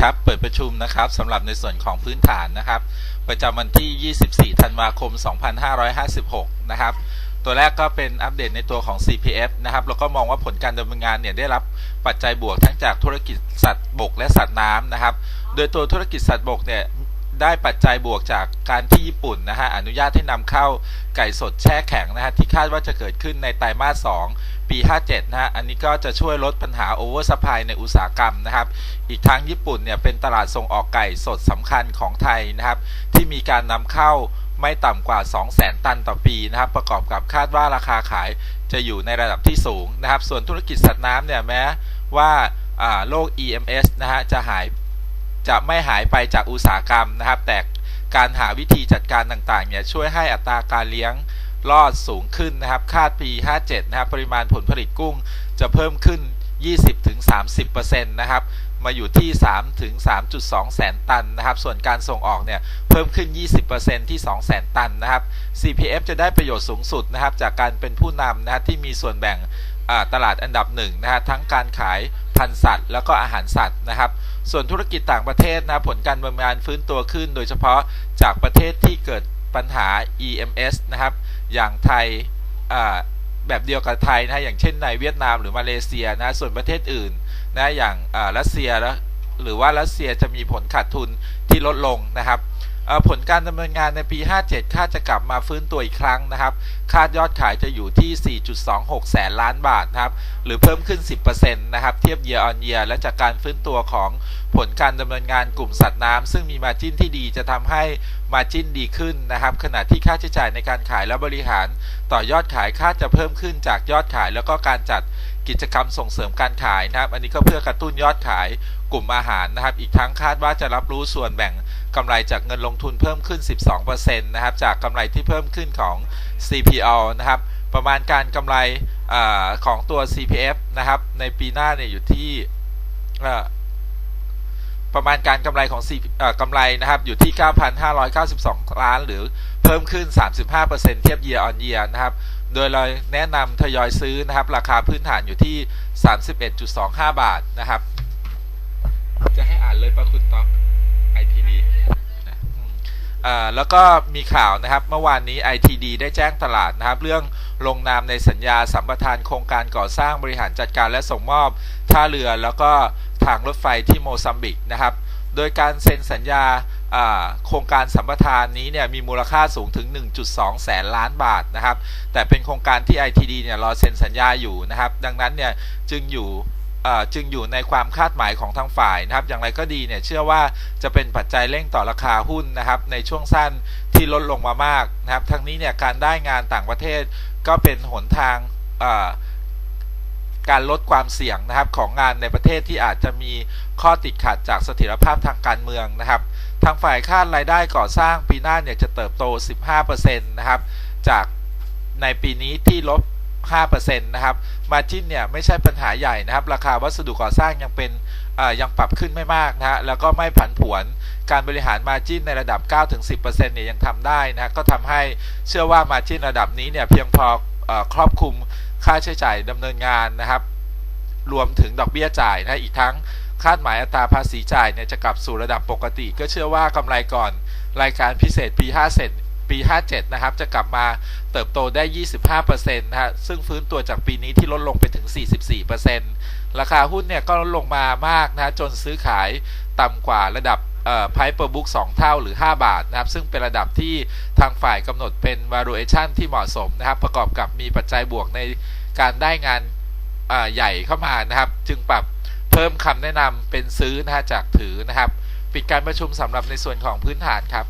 ครับเปิดประชุมนะครับสำหรับในส่วนของพื้นฐานนะครับ ประจำวันที่ 24 ธันวาคม 2556 นะครับ ตัวแรกก็เป็นอัปเดตในตัวของ CPF นะครับแล้วก็มองว่าผลการดำเนินงานเนี่ยได้รับปัจจัยบวกทั้งจากธุรกิจสัตว์บกและสัตว์น้ำนะครับ โดยตัวธุรกิจสัตว์บกเนี่ยได้ปัจจัยบวกจากการที่ญี่ปุ่นนะฮะอนุญาตให้นำเข้าไก่สดแช่แข็งนะฮะที่คาดว่าจะเกิดขึ้นในไตรมาส2 ปี 57 นะฮะ อันนี้ก็จะช่วยลดปัญหาโอเวอร์สปายในอุตสาหกรรมนะครับ อีกทั้งญี่ปุ่นเนี่ยเป็นตลาดส่งออกไก่สดสำคัญของไทยนะครับ ที่มีการนำเข้าไม่ต่ำกว่า 200,000 ตันต่อปีนะครับ ประกอบกับคาดว่าราคาขายจะอยู่ในระดับที่สูงนะครับ ส่วนธุรกิจสัตว์น้ำเนี่ยแม้ว่าอ่าโรค EMS นะฮะจะหายจะไม่หายไปจากอุตสาหกรรมนะครับ แต่การหาวิธีจัดการต่างๆเนี่ยช่วยให้อัตราการเลี้ยง รอดสูงขึ้นนะครับ คาดปี 57 นะครับ ปริมาณผลผลิตกุ้งจะเพิ่มขึ้น 20-30%นะครับ มาอยู่ที่ 3-3.2 แสนตันนะครับ ส่วนการส่งออกเนี่ยเพิ่มขึ้น 20%ที่ 2 แสนตันนะครับ CPF จะได้ประโยชน์สูงสุดนะครับ จากการเป็นผู้นำนะฮะที่มีส่วนแบ่งตลาดอันดับหนึ่งนะฮะทั้งการขายพันธุ์สัตว์ แล้วก็อาหารสัตว์นะครับ ส่วนธุรกิจต่างประเทศนะผลการดำเนินงานฟื้นตัวขึ้น โดยเฉพาะจากประเทศที่เกิด ปัญหา EMS นะครับ อย่างไทยแบบเดียวกับไทยนะอย่างเช่นในเวียดนามหรือมาเลเซียนะส่วนประเทศอื่นนะอย่างรัสเซียหรือว่ารัสเซียจะมีผลขาดทุนที่ลดลงนะครับ ผลการดำเนินงานในปี 57 คาดจะกลับมาฟื้นตัวอีกครั้งนะครับ คาดยอดขายจะอยู่ที่ 4.26 แสนล้านบาทนะครับ หรือเพิ่มขึ้น 10%นะครับ เทียบ year on year และจากการฟื้นตัวของผลการดำเนินงานกลุ่มสัตว์น้ำซึ่งมีมาจิ้นที่ดีจะทำให้มาจิ้นดีขึ้นนะครับ ขณะที่ค่าใช้จ่ายในการขายและบริหาร ต่อยอดขายคาดจะเพิ่มขึ้นจากยอดขายแล้วก็การจัดกิจกรรมส่งเสริมการขายนะครับ อันนี้ก็เพื่อกระตุ้นยอดขาย กลุ่มอาหารนะครับ อีกทั้งคาดว่าจะรับรู้ส่วนแบ่งกำไรจากเงินลงทุนเพิ่มขึ้น 12%นะครับ จากกำไรที่เพิ่มขึ้นของ CPO นะครับ ประมาณการกำไรอของตัว CPF นะครับ ในปีหน้าเนี่ยอยู่ที่ประมาณการกำไรของ C กำไรนะครับอยู่ที่ 9,592 ล้าน หรือเพิ่มขึ้น 35%เทียบ year on year นะครับ โดยเราแนะนำทยอยซื้อนะครับ ราคาพื้นฐานอยู่ที่ 31.25 บาทนะครับ จะให้อ่านเลยปะคุณต๊อก ITD นะอืมอ่าแล้วก็มีข่าวนะครับเมื่อวานนี้ ITD ได้แจ้งตลาดนะครับ เรื่องลงนามในสัญญาสัมปทานโครงการก่อสร้างบริหารจัดการและส่งมอบ ท่าเรือแล้วก็ทางรถไฟที่โมซัมบิกนะครับ โดยการเซ็นสัญญาโครงการสัมปทานนี้เนี่ยมีมูลค่าสูงถึง 1.2 แสนล้านบาทนะครับ แต่เป็นโครงการที่ ITD เนี่ยรอเซ็นสัญญาอยู่นะครับ ดังนั้นเนี่ยจึงอยู่ จึงอยู่ในความคาดหมายของทางฝ่ายนะครับ อย่างไรก็ดีเนี่ยเชื่อว่าจะเป็นปัจจัยเร่งต่อราคาหุ้นนะครับ ในช่วงสั้นที่ลดลงมามากนะครับ ทั้งนี้เนี่ยการได้งานต่างประเทศก็เป็นหนทางการลดความเสี่ยงนะครับของงานในประเทศที่อาจจะมีข้อติดขัดจากเสถียรภาพทางการเมืองนะครับ ทางฝ่ายคาดรายได้ก่อสร้างปีหน้าเนี่ยจะเติบโต 15%นะครับ จากในปีนี้ที่ลบ 5%นะครับมาจิ้นเนี่ยไม่ใช่ปัญหาใหญ่นะครับ ราคาวัสดุก่อสร้างยังเป็นยังปรับขึ้นไม่มากนะฮะแล้วก็ไม่ผันผวนการบริหารมาจิ้นในระดับ 9-10%เนี่ยยังทำได้นะฮะก็ทำให้เชื่อว่ามาจิ้นระดับนี้เนี่ยเพียงพอเอ่อครอบคลุมค่าใช้จ่ายดำเนินงานนะครับ รวมถึงดอกเบี้ยจ่ายนะอีกทั้งคาดหมายอัตราภาษีจ่ายเนี่ยจะกลับสู่ระดับปกติ ก็เชื่อว่ากำไรก่อนรายการพิเศษปี 57 ปี 57 นะครับ จะกลับมาเติบโตได้ 25%นะฮะ ซึ่งฟื้นตัวจากปีนี้ที่ลดลงไปถึง 44%ราคาหุ้นเนี่ยก็ลดลงมามากนะจนซื้อขายต่ำกว่าระดับเอ่อ price per book 2เท่าหรือ 5 บาทนะครับ ซึ่งเป็นระดับที่ทางฝ่ายกำหนดเป็น valuation ที่เหมาะสมนะครับ ประกอบกับมีปัจจัยบวกในการได้งานใหญ่เข้ามานะครับ จึงปรับเพิ่มคำแนะนำเป็นซื้อนะจากถือนะครับ ปิดการประชุมสำหรับในส่วนของพื้นฐานครับ